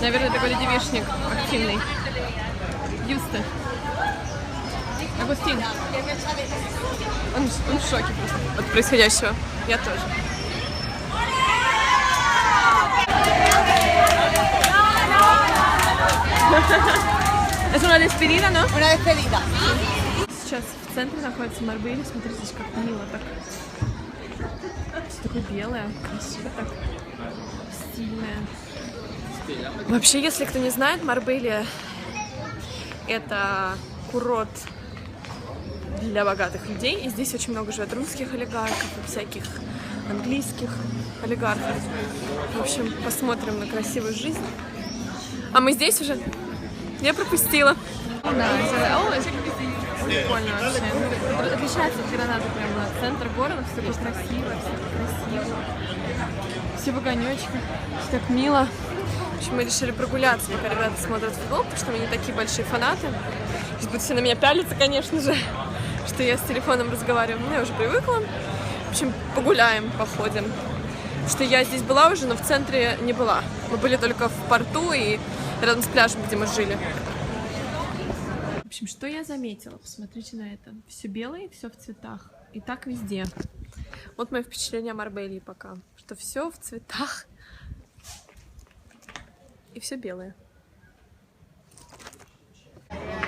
Наверное, такой девишник активный. Юста. Агустин. Он, он в шоке просто от происходящего. Я тоже. Es una despedida, ¿no? Una despedida. Сейчас в центре находится Марбель. Смотрите, здесь как мило так. Все такое белое, красиво так. Стильное. Вообще, если кто не знает, Марбелья это курорт для богатых людей. И здесь очень много живет русских олигархов и всяких английских олигархов. В общем, посмотрим на красивую жизнь. А мы здесь уже? Я пропустила. Да, прикольно вообще. Отличается от Гранады прямо центр города, все такое красивое, все красиво. Все в все так мило. В общем, мы решили прогуляться, пока ребята смотрят футбол, потому что мы не такие большие фанаты. Сейчас будут все на меня пялиться, конечно же, что я с телефоном разговариваю. Ну, я уже привыкла. В общем, погуляем, походим. Что я здесь была уже, но в центре не была. Мы были только в порту и рядом с пляжем, где мы жили. В общем, что я заметила? Посмотрите на это. Все белое, все в цветах. И так везде. Вот мое впечатление о Марбелии пока. Что все в цветах. И все белое.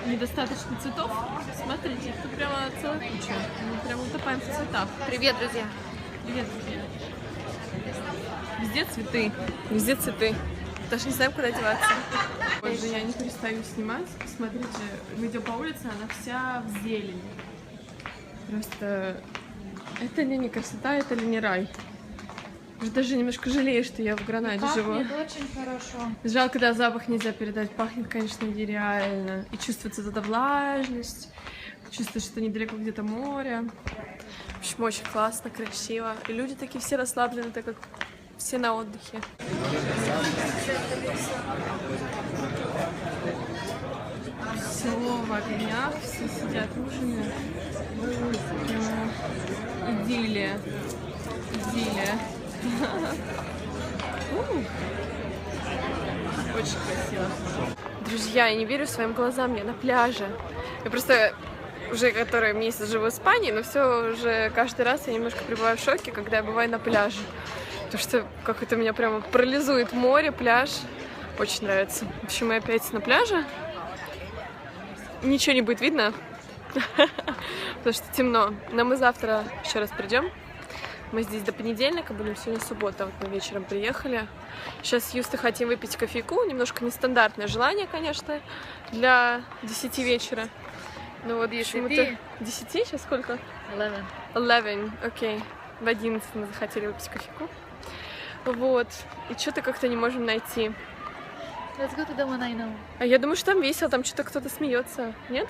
Недостаточно цветов. Смотрите, тут прямо целая куча. Мы прямо утопаем в цветах. Привет, друзья. Привет, друзья. Везде цветы. Везде цветы. Даже не знаем, куда деваться. Боже, я не перестаю снимать. Посмотрите, мы идем по улице, она вся в зелени. Просто это ли не красота, это ли не рай? Даже немножко жалею, что я в Гранаде живу. очень хорошо. Жалко, да, запах нельзя передать. Пахнет, конечно, нереально. И чувствуется эта влажность. Чувствуешь, что недалеко где-то море. В общем, очень классно, красиво. И люди такие все расслаблены, так как все на отдыхе. Все в огнях, все сидят ужинают. Прямо идиллия. Идиллия. Очень красиво. Друзья, я не верю своим глазам, я на пляже. Я просто уже который месяц живу в Испании, но все уже каждый раз я немножко пребываю в шоке, когда я бываю на пляже. Потому что как это меня прямо парализует море, пляж. Очень нравится. В общем, мы опять на пляже. Ничего не будет видно, потому что темно. Но мы завтра еще раз придем. Мы здесь до понедельника будем, сегодня суббота, вот мы вечером приехали. Сейчас с Юстой хотим выпить кофейку, немножко нестандартное желание, конечно, для 10 вечера. Ну вот почему-то... 10? Сейчас сколько? 11. 11, окей. В 11 мы захотели выпить кофейку. Вот. И что-то как-то не можем найти. Let's go to the one I know. А я думаю, что там весело, там что-то кто-то смеется. Нет?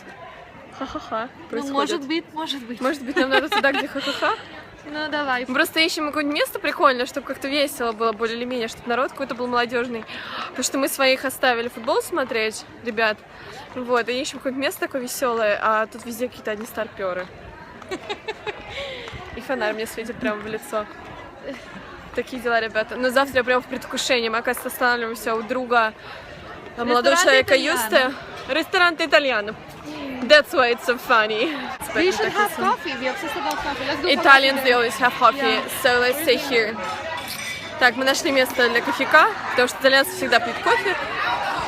Ха-ха-ха. Ну, может быть, может быть. Может быть, нам надо туда, где ха-ха-ха? Ну, давай. Мы просто ищем какое-нибудь место прикольное, чтобы как-то весело было более или менее, чтобы народ какой-то был молодежный. Потому что мы своих оставили футбол смотреть, ребят. Вот, и ищем какое-нибудь место такое веселое, а тут везде какие-то одни старперы. И фонарь мне светит прямо в лицо. Такие дела, ребята. Но завтра я прям в предвкушении. Мы, оказывается, останавливаемся у друга а, молодого человека. Юсты. Ресторан Итальяно. That's why it's so funny. We should have coffee. We obsessed about coffee. Let's go for Italians, coffee. they always have coffee, so let's stay here. Так, мы нашли место для кофейка, потому что итальянцы всегда пьют кофе.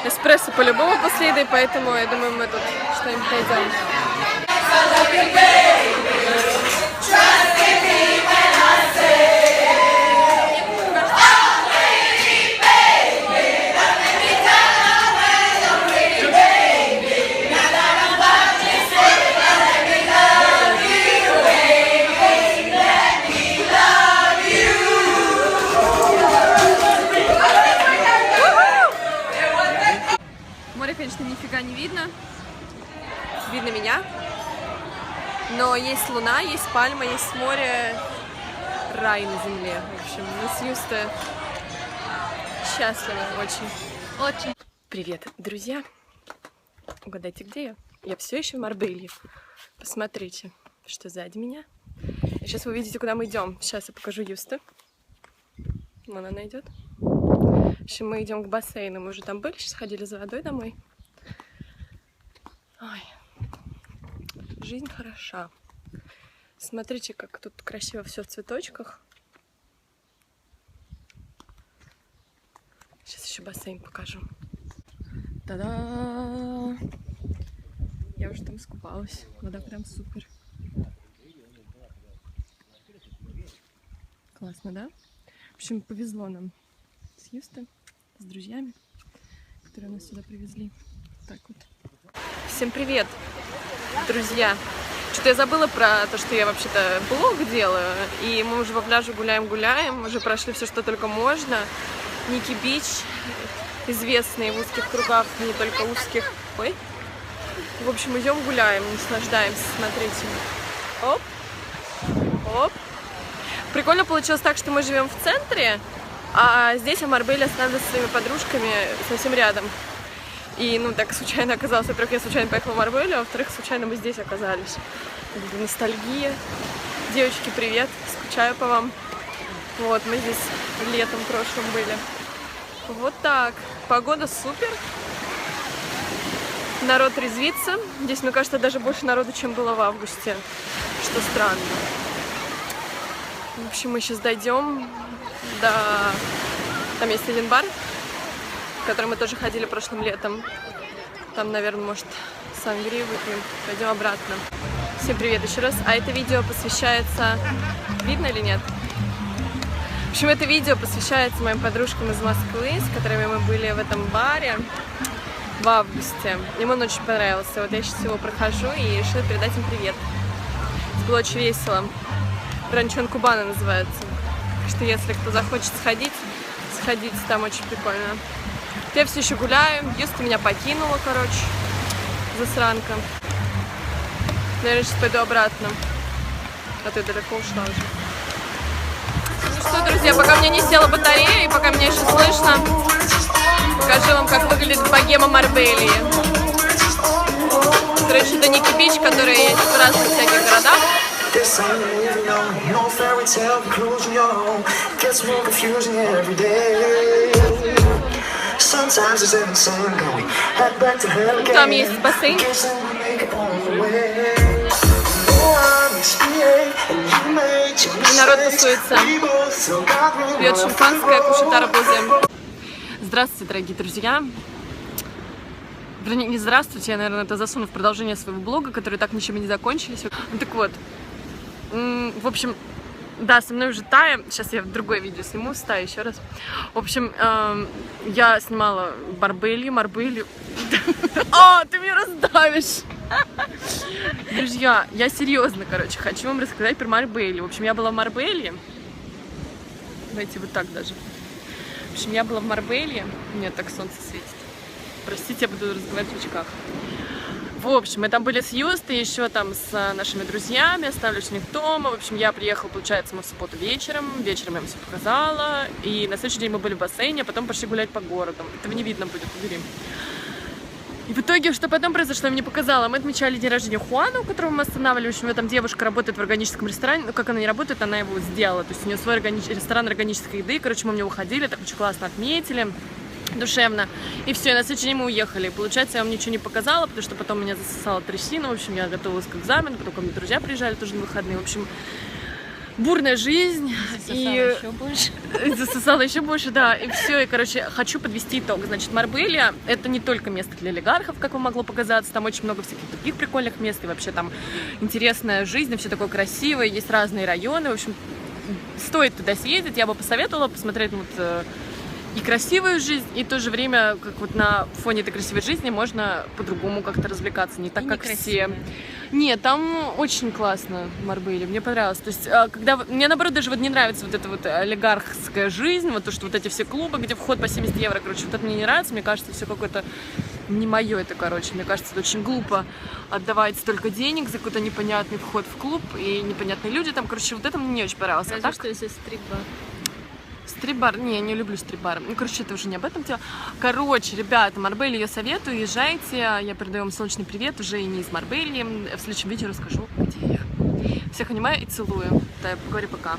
Эспрессо по-любому после еды, поэтому я думаю, мы тут что-нибудь найдем. Не видно. Видно меня. Но есть луна, есть пальма, есть море. Рай на земле. В общем, мы с Юстой счастливы очень. Очень. Привет, друзья. Угадайте, где я? Я все еще в Марбелье. Посмотрите, что сзади меня. Сейчас вы увидите, куда мы идем. Сейчас я покажу Юсту. Вон она идет. В общем, мы идем к бассейну. Мы уже там были, сейчас ходили за водой домой. Жизнь хороша. Смотрите, как тут красиво все в цветочках. Сейчас еще бассейн покажу. Та-да! Я уже там искупалась. Вода прям супер. Классно, да? В общем, повезло нам с Юстом, с друзьями, которые нас сюда привезли. Так вот. Всем привет, друзья! Что-то я забыла про то, что я вообще-то блог делаю. И мы уже по пляжу гуляем-гуляем. Уже прошли все, что только можно. Ники Бич, известный в узких кругах, не только узких. Ой. В общем, идем гуляем, наслаждаемся, смотрите. Оп, оп. Прикольно получилось так, что мы живем в центре, а здесь Амарбель останавливается со своими подружками совсем рядом. И, ну, так случайно оказалось. Во-первых, я случайно поехала в Марбелью, а во-вторых, случайно мы здесь оказались. Ностальгия. Девочки, привет. Скучаю по вам. Вот, мы здесь летом прошлым были. Вот так. Погода супер. Народ резвится. Здесь, мне кажется, даже больше народу, чем было в августе. Что странно. В общем, мы сейчас дойдем до... Там есть один бар, в который мы тоже ходили прошлым летом. Там, наверное, может, сангрию выпьем. Пойдем обратно. Всем привет еще раз. А это видео посвящается... Видно или нет? В общем, это видео посвящается моим подружкам из Москвы, с которыми мы были в этом баре в августе. Им он очень понравился. Вот я сейчас его прохожу и решила передать им привет. Это было очень весело. Ранчон Кубана называется. Так что если кто захочет сходить, сходите, там очень прикольно. Я все еще гуляю. Юста меня покинула, короче. Засранка. Наверное, сейчас пойду обратно. А ты далеко ушла уже. Ну что, друзья, пока мне не села батарея, и пока меня еще слышно, покажу вам, как выглядит богема Марбелии. Короче, это Ники Бич, которая есть в разных всяких городах. Something moving on, no fairy tale conclusion, yo. Gets more confusing every day. Там есть бассейн. Народ тусуется. Пьет шампанское, кушает арбузы. Здравствуйте, дорогие друзья. Вернее, не здравствуйте, я, наверное, это засуну в продолжение своего блога, которые так ничем и не закончились. Ну, так вот, в общем, да, со мной уже Тая. Сейчас я в другое видео сниму с Таей еще раз. В общем, эм, я снимала Барбели, Марбели. А, ты меня раздавишь! Друзья, я серьезно, короче, хочу вам рассказать про Марбели. В общем, я была в Марбелии. Давайте вот так даже. В общем, я была в Марбелии. У меня так солнце светит. Простите, я буду разговаривать в очках. В общем, мы там были с Юстой, еще там с э, нашими друзьями, оставлюсь у них дома. В общем, я приехала, получается, мы в субботу вечером. Вечером я им все показала. И на следующий день мы были в бассейне, а потом пошли гулять по городу. Этого не видно будет, убери. И в итоге, что потом произошло, я мне показала. Мы отмечали день рождения Хуана, у которого мы останавливались. В общем, там девушка работает в органическом ресторане. Ну, как она не работает, она его сделала. То есть у нее свой органич- ресторан органической еды. Короче, мы в него ходили, так очень классно отметили душевно. И все, и на следующий день мы уехали. Получается, я вам ничего не показала, потому что потом меня засосала трясина. В общем, я готовилась к экзамену, потом ко мне друзья приезжали тоже на выходные. В общем, бурная жизнь. и еще больше. засосала еще больше, да. И все, и, короче, хочу подвести итог. Значит, Марбелия — это не только место для олигархов, как вам могло показаться. Там очень много всяких других прикольных мест. И вообще там интересная жизнь, все такое красивое. Есть разные районы. В общем, стоит туда съездить. Я бы посоветовала посмотреть ну, вот, э, и красивую жизнь, и в то же время, как вот на фоне этой красивой жизни, можно по-другому как-то развлекаться, не так, И как все. Нет, там очень классно в Марбеле, мне понравилось. То есть, а, когда... Мне, наоборот, даже вот не нравится вот эта вот олигархская жизнь, вот то, что вот эти все клубы, где вход по 70 евро, короче, вот это мне не нравится, мне кажется, все какое-то не мое это, короче. Мне кажется, это очень глупо отдавать столько денег за какой-то непонятный вход в клуб и непонятные люди там. Короче, вот это мне не очень понравилось. А Разве так, что если стрит-бар. Стрибар, не, я не люблю стрибар. Ну, короче, это уже не об этом дело. Короче, ребята, Марбель я советую, езжайте. Я передаю вам солнечный привет, уже и не из Марбелии. В следующем видео расскажу, где я. Всех аниме и целую. Да, говори пока.